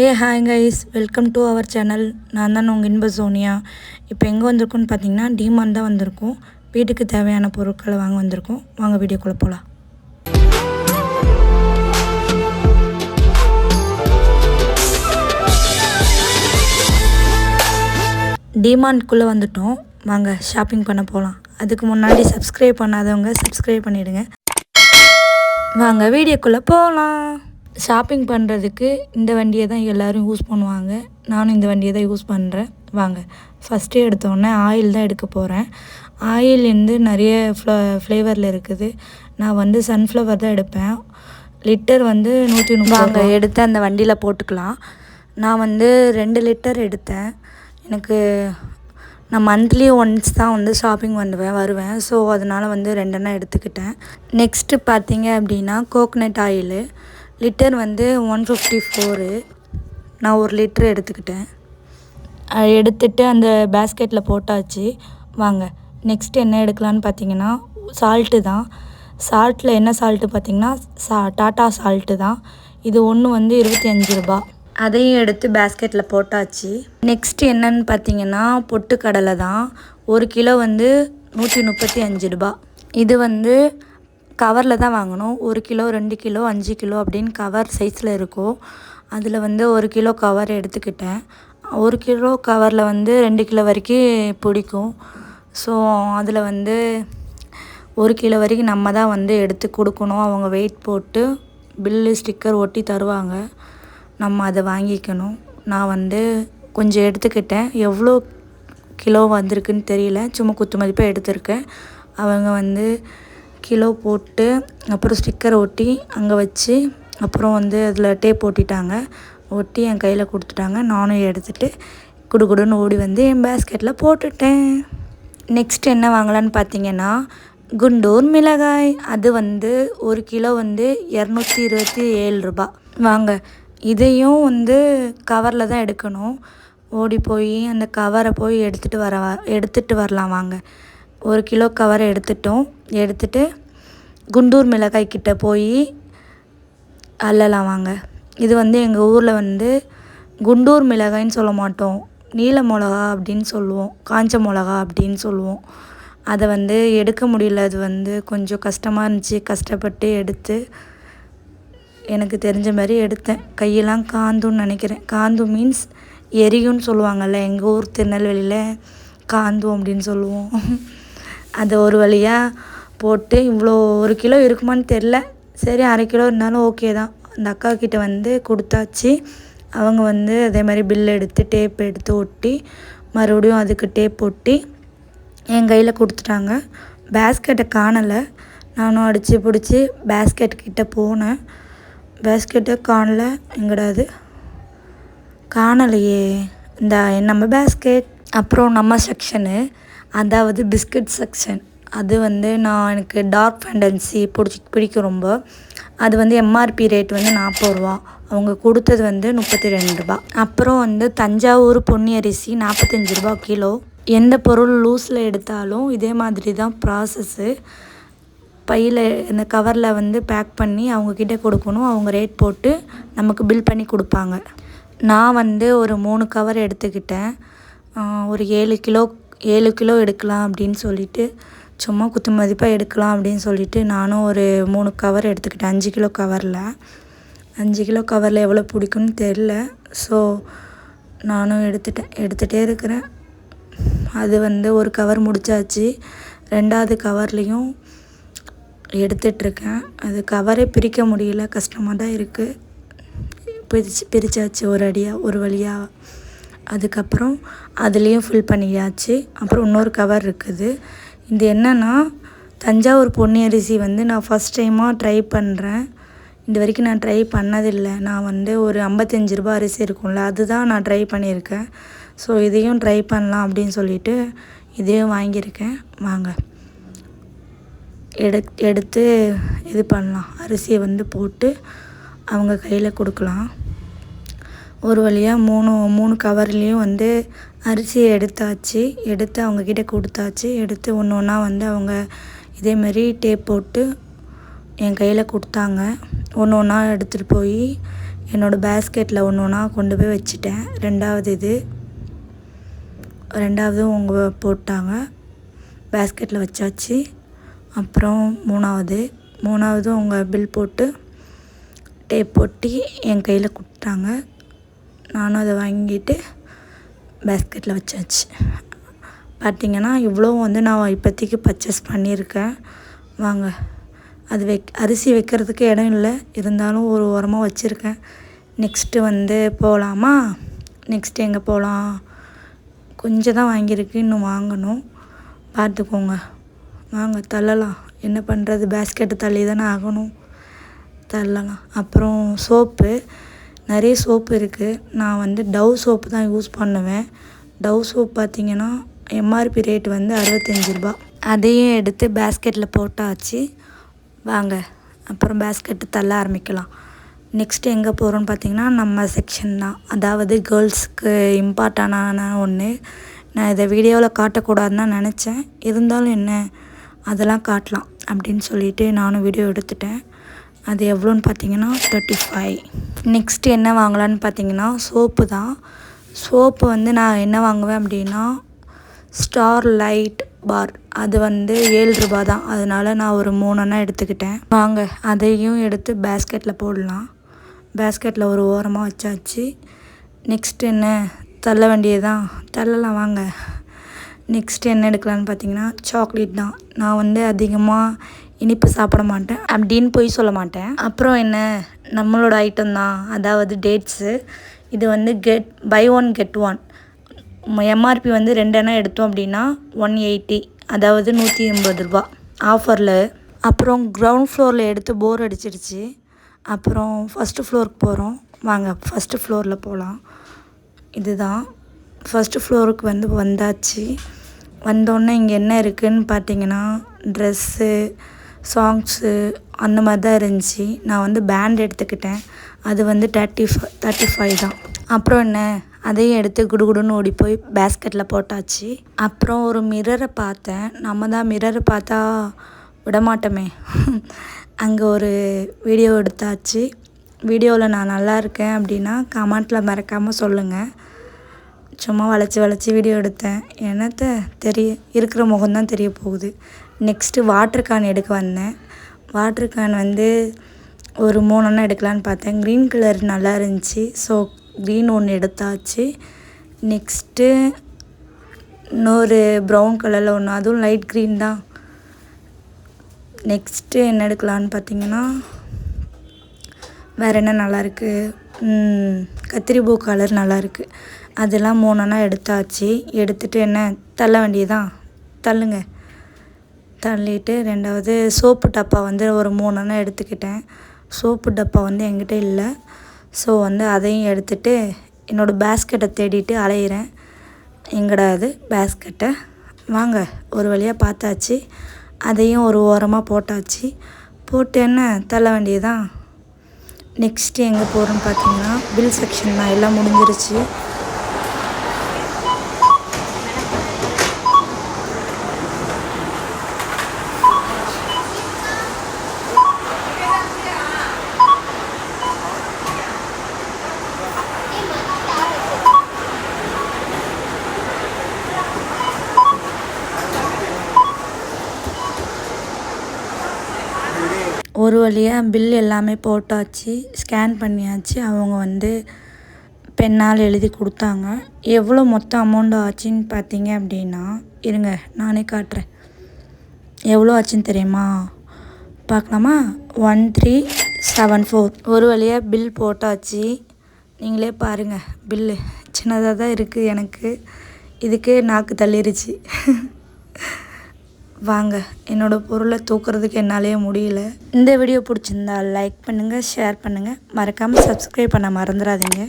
A hi guys welcome to our channel நான் தான் உங்கள் இன்ப சோனியா. இப்போ எங்கே வந்திருக்கோன்னு பார்த்தீங்கன்னா டிமான் தான் வந்திருக்கோம். வீட்டுக்கு தேவையான பொருட்களை வாங்க வந்திருக்கோம். வாங்க வீடியோக்குள்ளே போகலாம் டிமாண்ட்குள்ளே வந்துட்டோம். வாங்க ஷாப்பிங் பண்ண போகலாம் அதுக்கு முன்னாடி சப்ஸ்கிரைப் பண்ணாதவங்க சப்ஸ்கிரைப் பண்ணிவிடுங்க வாங்க வீடியோக்குள்ளே போகலாம் ஷாப்பிங் பண்ணுறதுக்கு இந்த வண்டியை தான் எல்லோரும் யூஸ் பண்ணுவாங்க. நானும் இந்த வண்டியை தான் யூஸ் பண்ணுறேன் வாங்க. ஃபஸ்ட்டு எடுத்தோடனே ஆயில் தான் எடுக்க போகிறேன் ஆயில் வந்து நிறைய ஃப்ள ஃப்ளேவரில் இருக்குது. நான் வந்து சன்ஃப்ளவர் தான் எடுப்பேன். லிட்டர் வந்து நூற்றி வாங்க எடுத்து அந்த வண்டியில் போட்டுக்கலாம். நான் வந்து ரெண்டு லிட்டர் எடுத்தேன். எனக்கு நான் மந்த்லி ஒன்ஸ் தான் வந்து ஷாப்பிங் பண்ணுவேன் வருவேன். ஸோ அதனால் வந்து ரெண்டெண்ணா எடுத்துக்கிட்டேன். நெக்ஸ்ட்டு பார்த்தீங்க அப்படின்னா கோக்னட் ஆயிலு லிட்டர் வந்து ஒன் ஃபிஃப்டி ஃபோரு. நான் ஒரு லிட்ரு எடுத்துக்கிட்டேன். எடுத்துகிட்டு அந்த பேஸ்கெட்டில் போட்டாச்சு. வாங்க நெக்ஸ்ட் என்ன எடுக்கலான்னு பார்த்தீங்கன்னா சால்ட்டு தான். சால்ட்டில் என்ன சால்ட்டு பார்த்தீங்கன்னா சா டாட்டா சால்ட்டு தான். இது ஒன்று வந்து இருபத்தி அஞ்சு ரூபா. அதையும் எடுத்து பேஸ்கெட்டில் போட்டாச்சு. நெக்ஸ்ட் என்னன்னு பார்த்தீங்கன்னா பொட்டுக்கடலை தான். ஒரு கிலோ வந்து நூற்றி முப்பத்தி அஞ்சு ரூபா. இது வந்து கவரில் தான் வாங்கணும். ஒரு கிலோ ரெண்டு கிலோ அஞ்சு கிலோ அப்படின்னு கவர் சைஸில் இருக்கும் அதில் வந்து ஒரு கிலோ கவர் எடுத்துக்கிட்டேன். ஒரு கிலோ கவரில் வந்து ரெண்டு கிலோ வரைக்கும் பிடிக்கும். ஸோ அதில் வந்து ஒரு கிலோ வரைக்கும் நம்ம தான் வந்து எடுத்து கொடுக்கணும். அவங்க வெயிட் போட்டு பில்லு ஸ்டிக்கர் ஒட்டி தருவாங்க. நம்ம அதை வாங்கிக்கணும். நான் வந்து கொஞ்சம் எடுத்துக்கிட்டேன். எவ்வளோ கிலோ வந்திருக்குன்னு தெரியல. சும்மா குத்து மதிப்பாக எடுத்திருக்கேன். அவங்க வந்து கிலோ போட்டு அப்புறம் ஸ்டிக்கர் ஒட்டி அங்கே வச்சு அப்புறம் வந்து அதில் டேப் ஒட்டிட்டாங்க. ஒட்டி என் கையில் கொடுத்துட்டாங்க. நானும் எடுத்துகிட்டு குடுகுடுன்னு ஓடி வந்து என் பேஸ்கெட்டில் போட்டுட்டேன். நெக்ஸ்ட் என்ன வாங்கலான்னு பார்த்தீங்கன்னா குண்டூர் மிளகாய். அது வந்து ஒரு கிலோ வந்து இரநூத்தி இருபத்தி ஏழு ரூபா. வாங்க இதையும் வந்து கவரில் தான் எடுக்கணும். ஓடி போய் அந்த கவரை போய் எடுத்துகிட்டு வர எடுத்துகிட்டு வரலாம். வாங்க. ஒரு கிலோ கவரை எடுத்துட்டோம். எடுத்துட்டு குண்டூர் மிளகாய் கிட்டே போய் அள்ளலாம் வாங்க. இது வந்து எங்கள் ஊரில் வந்து குண்டூர் மிளகாய்ன்னு சொல்ல மாட்டோம். நீல மிளகா அப்படின்னு சொல்லுவோம். காஞ்ச மிளகா அப்படின்னு சொல்லுவோம். அதை வந்து எடுக்க முடியல. அது வந்து கொஞ்சம் கஷ்டமாக இருந்துச்சு. கஷ்டப்பட்டு எடுத்து எனக்கு தெரிஞ்ச மாதிரி எடுத்தேன். கையெல்லாம் காந்துன்னு நினைக்கிறேன். காந்து மீன்ஸ் எரியும்னு சொல்லுவாங்கள்ல எங்கள் ஊர் திருநெல்வேலியில் காந்தும் அப்படின்னு சொல்லுவோம். அதை ஒரு வழியாக போட்டு இவ்வளோ ஒரு கிலோ இருக்குமான்னு தெரில சரி அரை கிலோ இருந்தாலும் ஓகே தான். அந்த அக்கா கிட்டே வந்து கொடுத்தாச்சு. அவங்க வந்து அதே மாதிரி பில் எடுத்து டேப் எடுத்து ஒட்டி மறுபடியும் அதுக்கு டேப் ஒட்டி என் கையில் கொடுத்துட்டாங்க. பேஸ்கெட்டை காணலை. நானும் அடித்து பிடிச்சி பேஸ்கெட் கிட்டே போனேன். பேஸ்கெட்டை காணல. எங்கடாது காணலையே. இந்த நம்ம பேஸ்கெட் அப்புறம் நம்ம செக்ஷனு அதாவது பிஸ்கட் செக்ஷன். அது வந்து நான் எனக்கு டார்க் ஃபேண்டன்சி பிடிச்சி பிடிக்கும் ரொம்ப. அது வந்து எம்ஆர்பி ரேட் வந்து நாற்பது ரூபா. அவங்க கொடுத்தது வந்து முப்பத்தி ரெண்டு ரூபா. அப்புறம் வந்து தஞ்சாவூர் பொன்னி அரிசி நாற்பத்தஞ்சு ரூபா கிலோ. எந்த பொருள் லூஸில் எடுத்தாலும் இதே மாதிரி தான் ப்ராசஸ்ஸு பையில் இந்த கவரில் வந்து பேக் பண்ணி அவங்கக்கிட்ட கொடுக்கணும். அவங்க ரேட் போட்டு நமக்கு பில் பண்ணி கொடுப்பாங்க. நான் வந்து ஒரு மூணு கவர் எடுத்துக்கிட்டேன். ஒரு ஏழு கிலோ ஏழு கிலோ எடுக்கலாம் அப்படின்னு சொல்லிட்டு சும்மா குத்து மதிப்பாக எடுக்கலாம் அப்படின்னு சொல்லிட்டு நானும் ஒரு மூணு கவர் எடுத்துக்கிட்டேன். அஞ்சு கிலோ கவரில் அஞ்சு கிலோ கவரில் எவ்வளோ பிடிக்கும்னு தெரில ஸோ நானும் எடுத்துட்டேன். எடுத்துகிட்டே இருக்கிறேன். அது வந்து ஒரு கவர் முடிச்சாச்சு. ரெண்டாவது கவர்லேயும் எடுத்துட்ருக்கேன் அது கவரே பிரிக்க முடியல. கஷ்டமாக தான் இருக்குது பிரிச்சு பிரித்தாச்சு ஒரு அடியாக ஒரு வழியாக அதுக்கப்புறம் அதுலேயும் ஃபில் பண்ணியாச்சு. அப்புறம் இன்னொரு கவர் இருக்குது. இது என்னென்னா தஞ்சாவூர் பொன்னி அரிசி வந்து நான் ஃபஸ்ட் டைமாக ட்ரை பண்ணுறேன் இது வரைக்கும் நான் ட்ரை பண்ணதில்லை. நான் வந்து ஒரு ஐம்பத்தஞ்சு ரூபா அரிசி இருக்கும்ல அதுதான் நான் ட்ரை பண்ணியிருக்கேன். ஸோ இதையும் ட்ரை பண்ணலாம் அப்படின்னு சொல்லிட்டு இதையும் வாங்கியிருக்கேன். வாங்க. எடு எடுத்து இது பண்ணலாம். அரிசியை வந்து போட்டு அவங்க கையில் கொடுக்கலாம். ஒரு வழியாக மூணு மூணு கவர்லேயும் வந்து அரிசியை எடுத்தாச்சு. எடுத்து அவங்கக்கிட்ட கொடுத்தாச்சு. எடுத்து ஒன்று ஒன்றா வந்து அவங்க இதேமாரி டேப் போட்டு என் கையில் கொடுத்தாங்க. ஒன்று ஒன்றா எடுத்துகிட்டு போய் என்னோடய பேஸ்கெட்டில் ஒன்று ஒன்றா கொண்டு போய் வச்சுட்டேன். ரெண்டாவது இது. ரெண்டாவது அவங்க போட்டாங்க. பேஸ்கெட்டில் வச்சாச்சு. அப்புறம் மூணாவது. மூணாவது அவங்க பில் போட்டு டேப் போட்டி என் கையில் கொடுத்தாங்க. நானும் அதை வாங்கிட்டு பேஸ்கெட்டில் வச்சாச்சு. பார்த்திங்கன்னா இவ்வளோ வந்து நான் இப்போதைக்கு பர்ச்சேஸ் பண்ணியிருக்கேன். வாங்க. அது வைக் அரிசி வைக்கிறதுக்கு இடம் இல்லை. இருந்தாலும் ஒரு ஓரமாக வச்சுருக்கேன். நெக்ஸ்ட்டு வந்து போகலாமா? நெக்ஸ்ட்டு எங்கே போகலாம்? கொஞ்சம் தான் வாங்கியிருக்கு. இன்னும் வாங்கணும். பார்த்துக்கோங்க. வாங்க தள்ளலாம். என்ன பண்ணுறது பேஸ்கெட்டு தள்ளி தானே ஆகணும். தள்ளலாம். அப்புறம் சோப்பு நிறைய சோப்பு இருக்குது நான் வந்து டவ் சோப்பு தான் யூஸ் பண்ணுவேன். டவ் சோப் பார்த்திங்கன்னா எம்ஆர்பி ரேட் வந்து அறுபத்தஞ்சி ரூபா. அதையும் எடுத்து பேஸ்கெட்டில் போட்டாச்சு. வாங்க அப்புறம் பேஸ்கெட்டு தள்ள ஆரம்பிக்கலாம். நெக்ஸ்ட்டு எங்கே போகிறோன்னு பார்த்தீங்கன்னா நம்ம செக்ஷன் தான். அதாவது கேர்ள்ஸுக்கு இம்பார்ட்டண்டான ஒன்று நான் இதை வீடியோவில் காட்டக்கூடாதுன்னு தான் நினச்சேன். இருந்தாலும் என்ன அதெல்லாம் காட்டலாம் அப்படின்னு சொல்லிட்டு நானும் வீடியோ எடுத்துட்டேன். அது எவ்வளோன்னு பார்த்தீங்கன்னா தேர்ட்டி ஃபைவ் நெக்ஸ்ட்டு என்ன வாங்கலான்னு பார்த்தீங்கன்னா சோப்பு தான். சோப்பு வந்து நான் என்ன வாங்குவேன் அப்படின்னா ஸ்டார் லைட் பார் அது வந்து ஏழு ரூபா தான். அதனால் நான் ஒரு மூணெண்ணா எடுத்துக்கிட்டேன். வாங்க அதையும் எடுத்து பேஸ்கெட்டில் போடலாம். பேஸ்கெட்டில் ஒரு ஓரமாக வச்சாச்சு. நெக்ஸ்ட் என்ன? தள்ள வேண்டியதான் தள்ளலாம் வாங்க. நெக்ஸ்ட் என்ன எடுக்கலான்னு பார்த்தீங்கன்னா சாக்லேட் தான். நான் வந்து அதிகமாக இனிப்பு சாப்பிட மாட்டேன் அப்படின்னு போய் சொல்ல மாட்டேன். அப்புறம் என்ன? நம்மளோட ஐட்டம் தான். அதாவது டேட்ஸு இது வந்து get buy one get one MRP வந்து ரெண்டு எண்ணெய் எடுத்தோம் அப்படின்னா ஒன் எயிட்டி அதாவது நூற்றி எண்பது ரூபா. ஆஃபரில் அப்புறம் கிரவுண்ட் ஃப்ளோரில் எடுத்து போர் அடிச்சிடுச்சு அப்புறம் ஃபஸ்ட்டு ஃப்ளோருக்கு போகிறோம் வாங்க ஃபஸ்ட்டு ஃப்ளோரில் போகலாம் இதுதான். ஃபஸ்ட்டு ஃப்ளோருக்கு வந்து வந்தாச்சு. வந்தோடனே இங்கே என்ன இருக்குதுன்னு பார்த்தீங்கன்னா ட்ரெஸ்ஸு சாங்ஸு அந்த மாதிரி தான் இருந்துச்சு. நான் வந்து பேண்ட் எடுத்துக்கிட்டேன். அது வந்து தேர்ட்டி ஃபை தேர்ட்டி ஃபைவ் தான். அப்புறம் என்ன? அதையும் எடுத்து குடுகுடுன்னு ஓடி போய் பேஸ்கெட்டில் போட்டாச்சு. அப்புறம் ஒரு மிரரை பார்த்தேன். நம்ம தான் மிரரை பார்த்தா விடமாட்டோமே. அங்கே ஒரு வீடியோ எடுத்தாச்சு. வீடியோவில் நான் நல்லா இருக்கேன் அப்படின்னா கமெண்ட்டில் மறக்காமல் சொல்லுங்கள் சும்மா வளைச்சி வளைச்சி வீடியோ எடுத்தேன். என்னத்த? தெரிய இருக்கிற முகம்தான் தெரிய போகுது. நெக்ஸ்ட்டு வாட்டர் கேன் எடுக்க வந்தேன். வாட்டர் கேன் வந்து ஒரு மூணுன்னா எடுக்கலான்னு பார்த்தேன். க்ரீன் கலர் நல்லா இருந்துச்சு. ஸோ க்ரீன் ஒன்று எடுத்தாச்சு. நெக்ஸ்ட்டு இன்னொரு ப்ரௌன் கலரில் ஒன்று அதுவும் லைட் க்ரீன் தான். நெக்ஸ்ட்டு என்ன எடுக்கலான்னு பார்த்தீங்கன்னா வேறு என்ன நல்லாயிருக்கு கத்திரி பூ கலர் நல்லாயிருக்கு அதெல்லாம் மூணுன்னா எடுத்தாச்சு. எடுத்துகிட்டு என்ன தள்ள வேண்டியதான் தள்ளுங்க. தள்ளிட்டு ரெண்டாவது சோப்பு டப்பா வந்து ஒரு மூணுன்னா எடுத்துக்கிட்டேன். சோப்பு டப்பா வந்து என்கிட்ட இல்லை. ஸோ வந்து அதையும் எடுத்துகிட்டு என்னோடய பேஸ்கெட்டை தேடிட்டு அலையிறேன். எங்கடா அது பேஸ்கெட்டை வாங்க ஒரு வழியாக பார்த்தாச்சு. அதையும் ஒரு ஓரமாக போட்டாச்சு. போட்டு என்ன? தள்ள வேண்டியதான் நெக்ஸ்ட்டு எங்கே போகிறோன்னு பார்த்தீங்கன்னா பில் செக்ஷன் தான். எல்லாம் முடிஞ்சிருச்சு ஒரு வழியாக பில் எல்லாமே போட்டாச்சு ஸ்கேன் பண்ணியாச்சு. அவங்க வந்து பெண்ணால் எழுதி கொடுத்தாங்க. எவ்வளோ மொத்த அமௌண்ட் ஆச்சுன்னு பார்த்தீங்க அப்படின்னா இருங்க நானே காட்டுறேன். எவ்வளோ ஆச்சுன்னு தெரியுமா? பார்க்கலாமா? ஒன் த்ரீ செவன் ஃபோர் ஒரு வழியாக பில் போட்டாச்சு. நீங்களே பாருங்கள் பில்லு சின்னதாக தான் இருக்குது எனக்கு. இதுக்கு நாக்கு தள்ளிருச்சு. வாங்க என்னோடய பொருளை தூக்குறதுக்கு என்னாலேயே முடியல. இந்த வீடியோ பிடிச்சிருந்தா லைக் பண்ணுங்கள் ஷேர் பண்ணுங்கள் மறக்காமல் சப்ஸ்கிரைப் பண்ண மறந்துடாதீங்க.